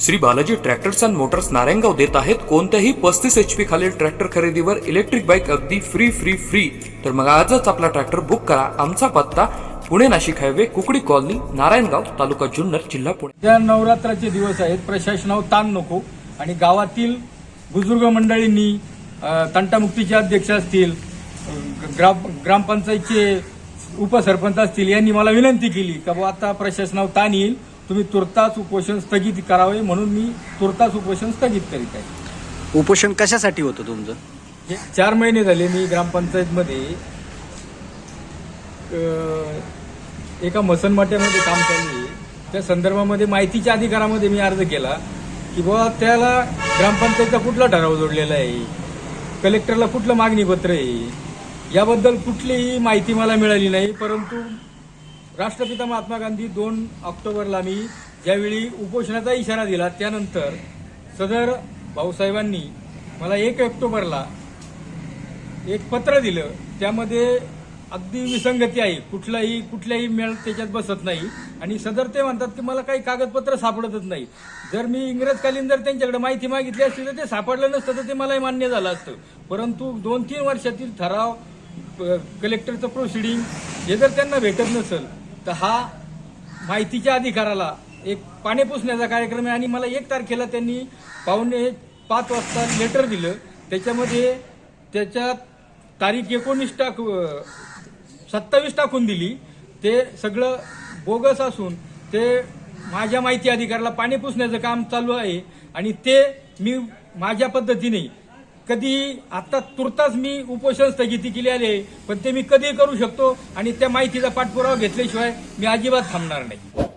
Shri Balaji tractors and motors Narayangaon देत आहेत कोणत्याही पस्तीस एच पी खालील ट्रॅक्टर खरेदीवर इलेक्ट्रिक बाईक अगदी फ्री फ्री फ्री तर मग आजच आपला ट्रॅक्टर बुक करा. आमचा पत्ता पुणे नाशिक हायवे कुकडी कॉलनी नारायणगाव तालुका जुन्नर जिल्हा पुणे. त्या नवरात्राचे दिवस आहेत. प्रशासनावर ताण नको आणि गावातील बुजुर्ग मंडळींनी तंटामुक्तीचे अध्यक्ष असतील ग्राम ग्रामपंचायतचे उपसरपंच असतील यांनी मला विनंती केली का बुवा आता प्रशासनावर ताण येईल. तुम्ही तुर्तास उपोषण स्थगित करावे म्हणून मी तुर्तास उपोषण स्थगित करीत आहे. उपोषण कशासाठी होतं तुमचं? हे चार महिने झाले मी ग्रामपंचायतमध्ये अ, एका मसनमाट्यामध्ये काम चालू आहे. त्या संदर्भामध्ये माहितीच्या अधिकारामध्ये मी अर्ज केला की बाबा त्याला ग्रामपंचायतचा कुठला ठराव जोडलेला आहे? कलेक्टरला कुठलं मागणीपत्र आहे? याबद्दल कुठलीही माहिती मला मिळाली नाही परंतु राष्ट्रपिता महात्मा गांधी दोन ऑक्टोबरला मी ज्यावेळी उपोषणाचा इशारा दिला त्यानंतर सदर भाऊसाहेबांनी मला एक ऑक्टोबरला एक पत्र दिलं. त्यामध्ये अगदी विसंगती आहे. कुठलाही कुठल्याही मेळ त्याच्यात बसत नाही. आणि सदर ते म्हणतात की मला काही कागदपत्र सापडतच नाही. जर मी इंग्रजकालीन जर त्यांच्याकडे माहिती मागितली असती तर ते सापडलं नसतं तर ते मलाही मान्य झालं असतं. परंतु दोन तीन वर्षातील ठराव कलेक्टरचं प्रोसिडिंग हे जर त्यांना भेटत नसेल तर हा माहितीच्या अधिकाराला एक पाणी पुसण्याचा कार्यक्रम आहे आणि मला एक तारखेला त्यांनी पावणे पाच वाजता लेटर दिलं. त्याच्यामध्ये त्याच्यात तारीख एकोणीस टाक सत्तावीस टाकून दिली. ते सगळं बोगस असून ते माझ्या माहिती अधिकाराला पाणी पुसण्याचं काम चालू आहे. आणि ते मी माझ्या पद्धतीने कधी आता तुर्तास मी उपोषण स्थगिती केली आले पण ते मी कधी करू शकतो? आणि त्या माहितीचा पाठपुरावा घेतल्याशिवाय मी अजिबात थांबणार नाही.